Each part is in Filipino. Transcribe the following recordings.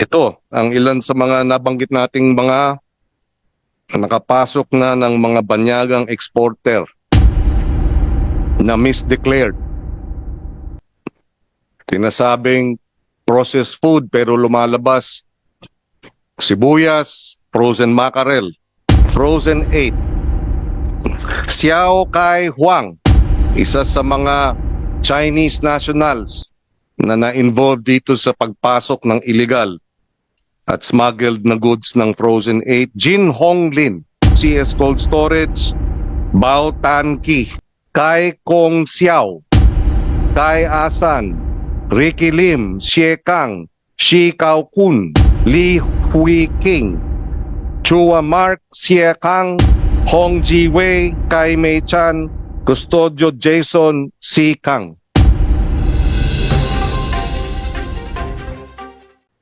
Ito, ang ilan sa mga nabanggit nating mga nakapasok na ng mga banyagang exporter na misdeclared. Tinasabing processed food pero lumalabas sibuyas, frozen mackerel, frozen 8. Xiao Kai Huang, isa sa mga Chinese nationals na na-involve dito sa pagpasok ng illegal at smuggled na goods ng Frozen 8. Jin Hong Lin, CS Cold Storage, Bao Tan Ki, Kai Kong Xiao, Kai Asan, Ricky Lim, Xie Kang, Shi Kao Kun, Li Hui King, Chua Mark, Xie Kang, Hong Ji Wei, Kai Mei Chan, Custodio Jason, Si Kang.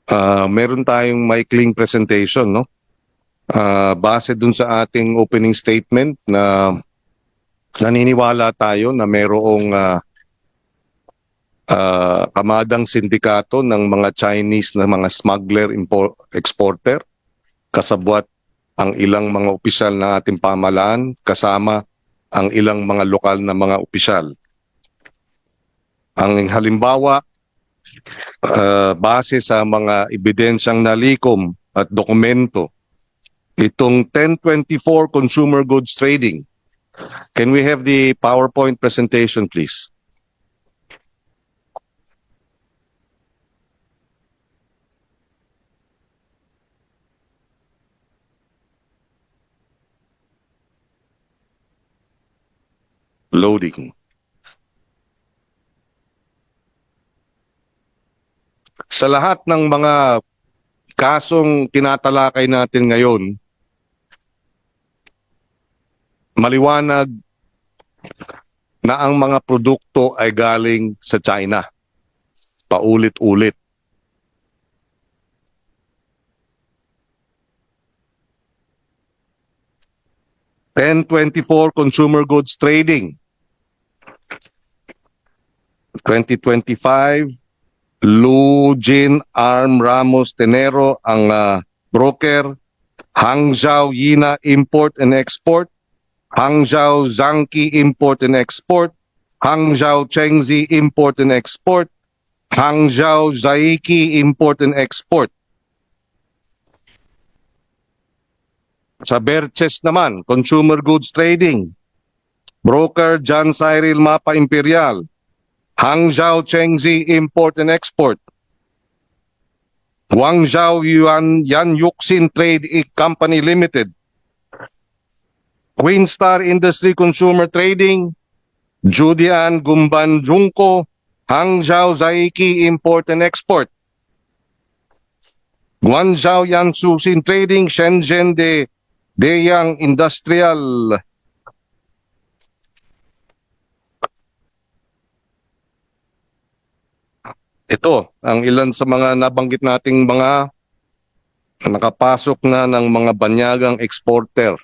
Ah, meron tayong maikling presentation, no? Ah, base dun sa ating opening statement na naniniwala tayo na merong ah, ah, kamadang sindikato ng mga Chinese na mga smuggler exporter kasabwat ang ilang mga opisyal na ating pamalaan kasama ang ilang mga lokal na mga opisyal. Ang halimbawa uh, base sa mga ebidensyang nalikom at dokumento. Itong 1024 Consumer Goods Trading. Can we have the PowerPoint presentation, please? Loading. Sa lahat ng mga kasong tinatalakay natin ngayon, maliwanag na ang mga produkto ay galing sa China. Paulit-ulit. Ten twenty-four Consumer Goods Trading. 2025 Lujin Arm Ramos Tenero ang ah, broker, Hangzhou Yina Import and Export, Hangzhou Zhangqi Import and Export, Hangzhou Chengzi Import and Export, Hangzhou Zaiki Import and Export. Sa Berches naman, Consumer Goods Trading, broker John Cyril Mapa Imperial, Hangzhou Chengzi Import and Export. Guangzhou Yuan Yan Yuxin Trade Company Limited. Queen Star Industry Consumer Trading. Judian Gumban Junko. Hangzhou Zaiki Import and Export. Guangzhou Yan Susin Trading. Shenzhen de Deyang Industrial Ito, ang ilan sa mga nabanggit nating mga nakapasok na ng mga banyagang exporter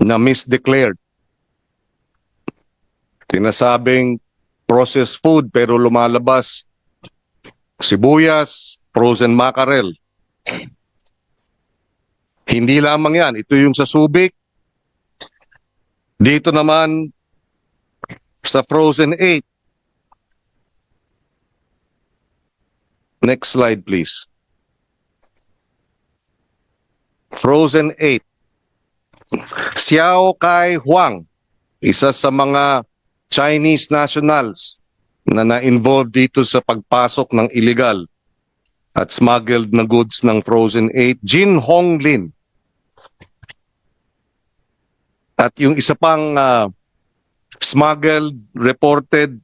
na misdeclared. Tinasabing processed food pero lumalabas sibuyas, frozen mackerel. Hindi lamang yan. Ito yung sa Subic. Dito naman sa Frozen 8. Next slide, please. Frozen 8. Xiao Kai Huang, isa sa mga Chinese nationals na na-involve dito sa pagpasok ng illegal at smuggled na goods ng Frozen 8. Jin Hong Lin. At yung isa pang ah, smuggled, reported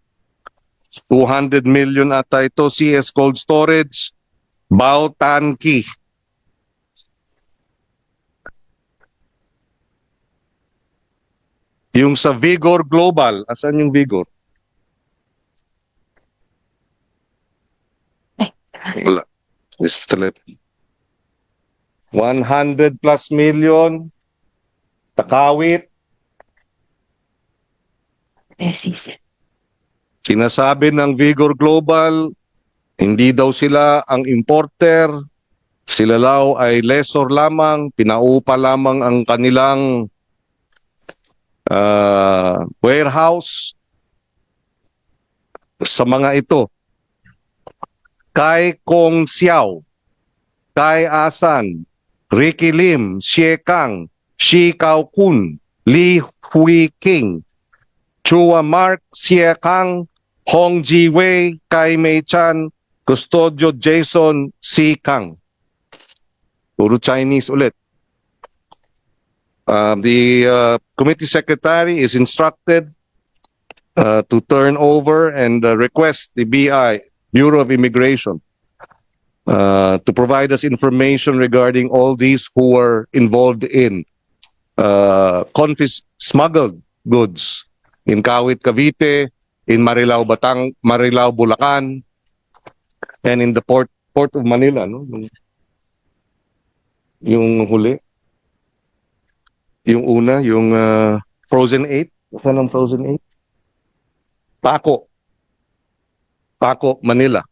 200 million ata ito, CS Cold Storage, Bao Tan Ki. Yung sa Vigor Global, asan yung Vigor? Wala. Trip. 100 plus million. Takawit. Yes, sir. Sinasabi ng Vigor Global, Hindi daw sila ang importer, sila daw ay lessor lamang, pinaupa lamang ang kanilang ah, warehouse sa mga ito. Kai Kong Xiao, Kai Asan, Ricky Lim, Xie Kang, Shi Kao Kun, Li Hui King, Chua Mark, Xie Kang, Hong Ji Wei, Kai Mei Chan, Custodio Jason Si Kang. Puro Chinese ulit. Uh, the uh, committee secretary is instructed uh, to turn over and uh, request the BI, Bureau of Immigration, uh, to provide us information regarding all these who were involved in uh, smuggled goods in Kawit, Cavite, in Marilao, Batang, Marilao, Bulacan, and in the port port of Manila, no? Yung- huli. Yung una, yung uh, Frozen 8. Saan ang Frozen 8? Paco. Paco, Manila.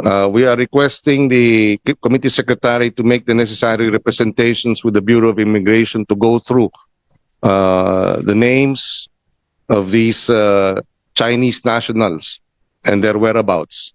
Uh, we are requesting the committee secretary to make the necessary representations with the Bureau of Immigration to go through uh, the names of these uh, Chinese nationals and their whereabouts.